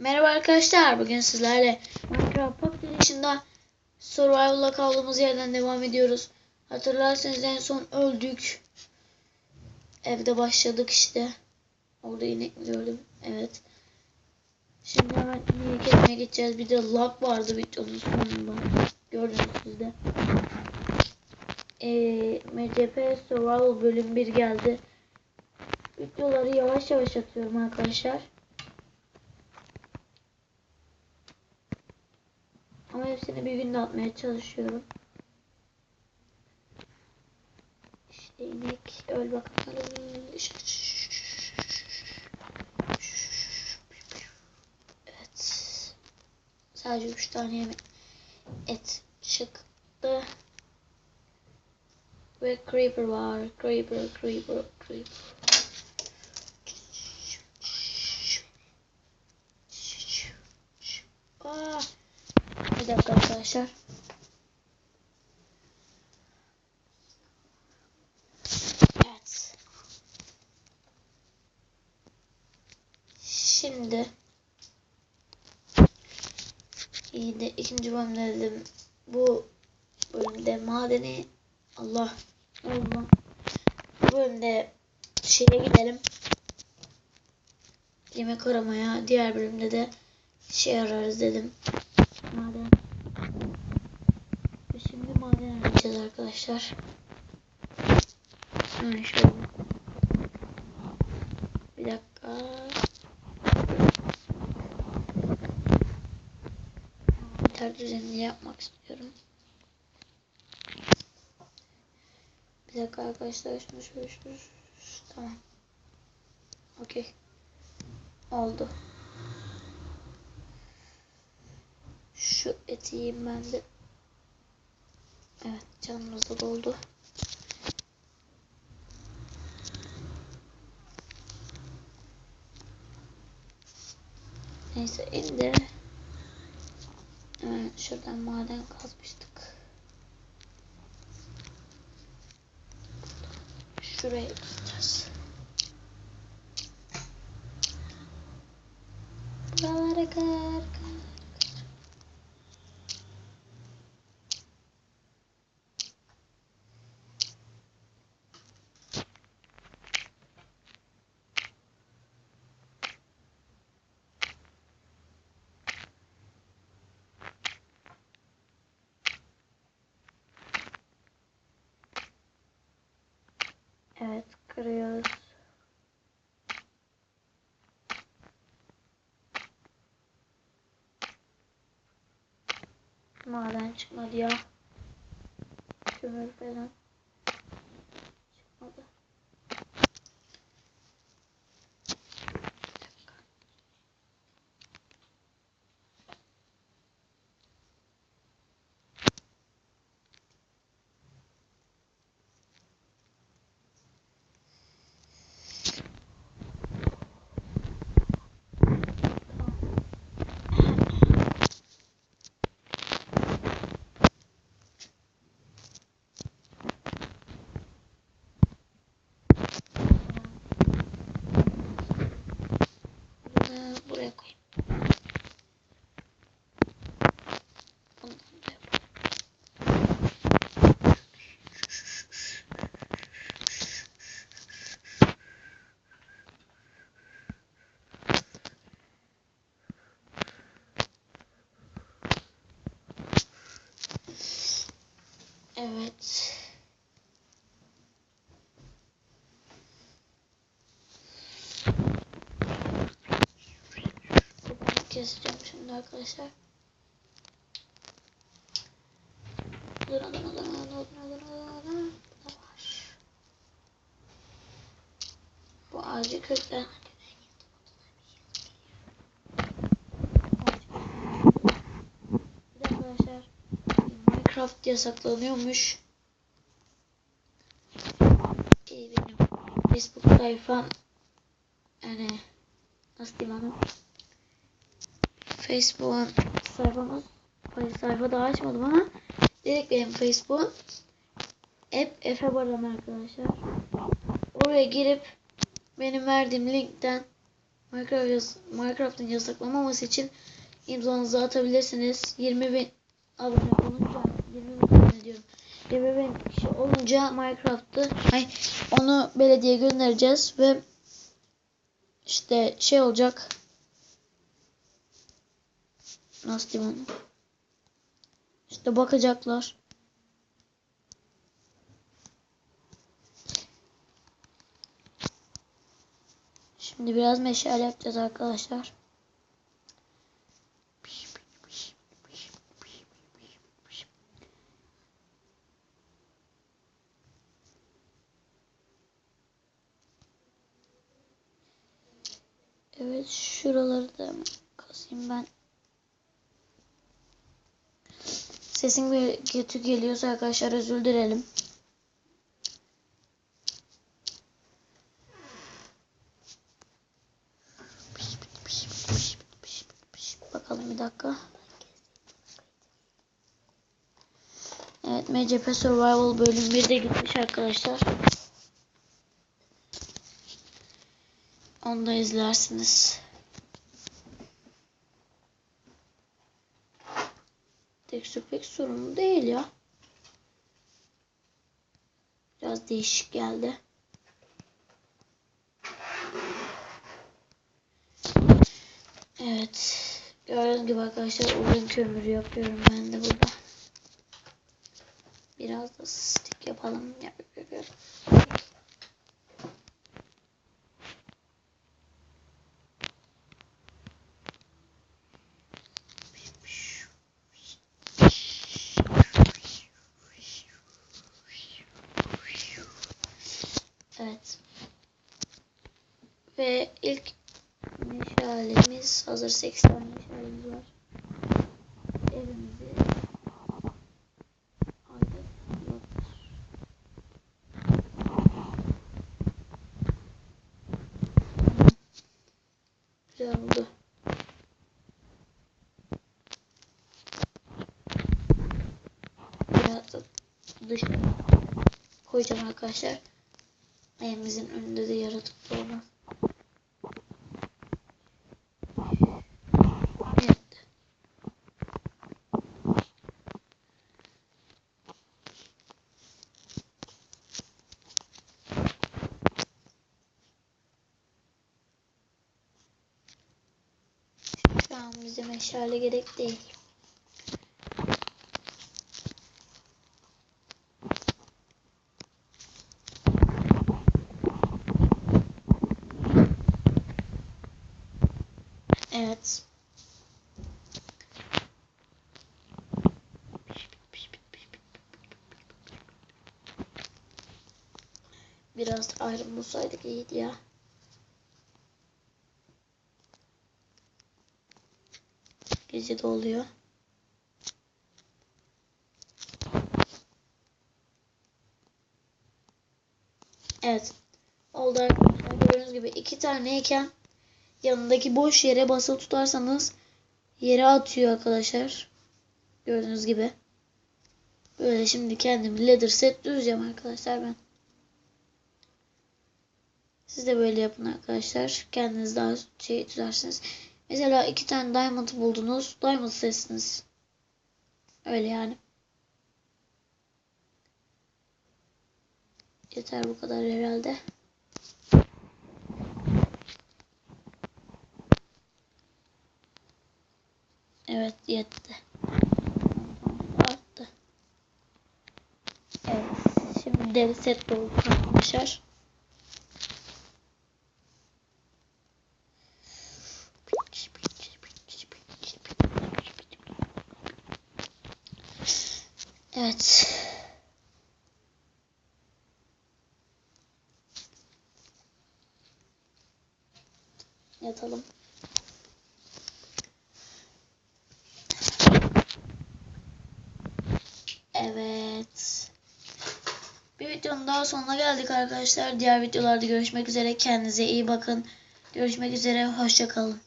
Merhaba arkadaşlar. Bugün sizlerle Minecraft Pocket Edition'da Survival'la kaldığımız yerden devam ediyoruz. Hatırlarsanız en son öldük. Evde başladık işte. Orada inek mi gördüm? Evet. Şimdi hemen ineği kesmeye gideceğiz. Bir de lag vardı videonun sonunda. Gördünüz siz de. Ee, MCP Survival bölüm 1 geldi. Videoları yavaş yavaş atıyorum arkadaşlar. Hepsini bir günde atmaya çalışıyorum. İşte inek öl bakalım. Evet. Sadece 3 tane yemek et çıktı. Ve creeper var. Creeper, creeper, creeper. Aa, bir dakika arkadaşlar. Evet. Şimdi iyi de ikinci bölümde dedim. Bu bölümde madeni Allah Allah. Bu bölümde şeye gidelim. Yemek aramaya. Diğer bölümde de şey ararız dedim. Maden. Maden arayacağız arkadaşlar. Hemen şöyle. Bir dakika. Envanter düzenini yapmak istiyorum. Bir dakika arkadaşlar şunu şöyle şöyle. Tamam. Okey. Oldu. Şu eti ben de. Evet canımız da doldu. Neyse indi. Evet, şuradan maden kazmıştık. Şuraya gideceğiz. Buralara kar Maden çıkmadı ya. Kömür falan. Çıkmadı. Keseceğim şimdi arkadaşlar. Dur, dur, dur, dur, dur, dur, dur. Bu ağacı kökten arkadaşlar Minecraft yasaklanıyormuş. Ee, benim Facebook sayfam yani nasıl diyeyim onu Facebook'un sayfamız ay, sayfa daha açmadım ama direkt benim Facebook'um hep Efe Baran arkadaşlar. Oraya girip benim verdiğim linkten Minecraft Minecraft'ın yasaklamaması için imzanızı atabilirsiniz. 20 bin abone olunca 20 bin abone diyorum. 20 bin kişi olunca Minecraft'ı ay, onu belediye göndereceğiz ve işte şey olacak nasıl diyeyim onu işte bakacaklar Şimdi biraz meşale yapacağız arkadaşlar. Evet şuraları da kasayım ben. Sesin bir kötü geliyorsa arkadaşlar özür dilerim. Bakalım bir dakika. Evet MCP Survival bölüm 1'de gitmiş arkadaşlar. Onu da izlersiniz. Tekstür pek sorun değil ya. Biraz değişik geldi. Evet. Gördüğünüz gibi arkadaşlar uzun kömür yapıyorum ben de burada. Biraz da stick yapalım. Yap, yap, yap, yap. Evet. Ve ilk meşalemiz hazır 80 meşalemiz var. Evimizi. Güzel oldu. Biraz da dışarı koyacağım arkadaşlar. Evimizin önünde de yaratık olmaz. Evet. Şu an bize meşale gerek değil. Evet. Biraz ayrım bulsaydık iyiydi ya. Gece de oluyor. Evet. Oldu arkadaşlar. Gördüğünüz gibi iki taneyken yanındaki boş yere basılı tutarsanız yere atıyor arkadaşlar. Gördüğünüz gibi. Böyle şimdi kendim leather set düzeceğim arkadaşlar ben. Siz de böyle yapın arkadaşlar. Kendiniz daha şey düzersiniz. Mesela iki tane diamond buldunuz. Diamond sesiniz. Öyle yani. Yeter bu kadar herhalde. Evet yetti. Arttı. Evet. Şimdi deri set doldu arkadaşlar. Evet. Yatalım. Evet. Bir videonun daha sonuna geldik arkadaşlar. Diğer videolarda görüşmek üzere. Kendinize iyi bakın. Görüşmek üzere. Hoşçakalın.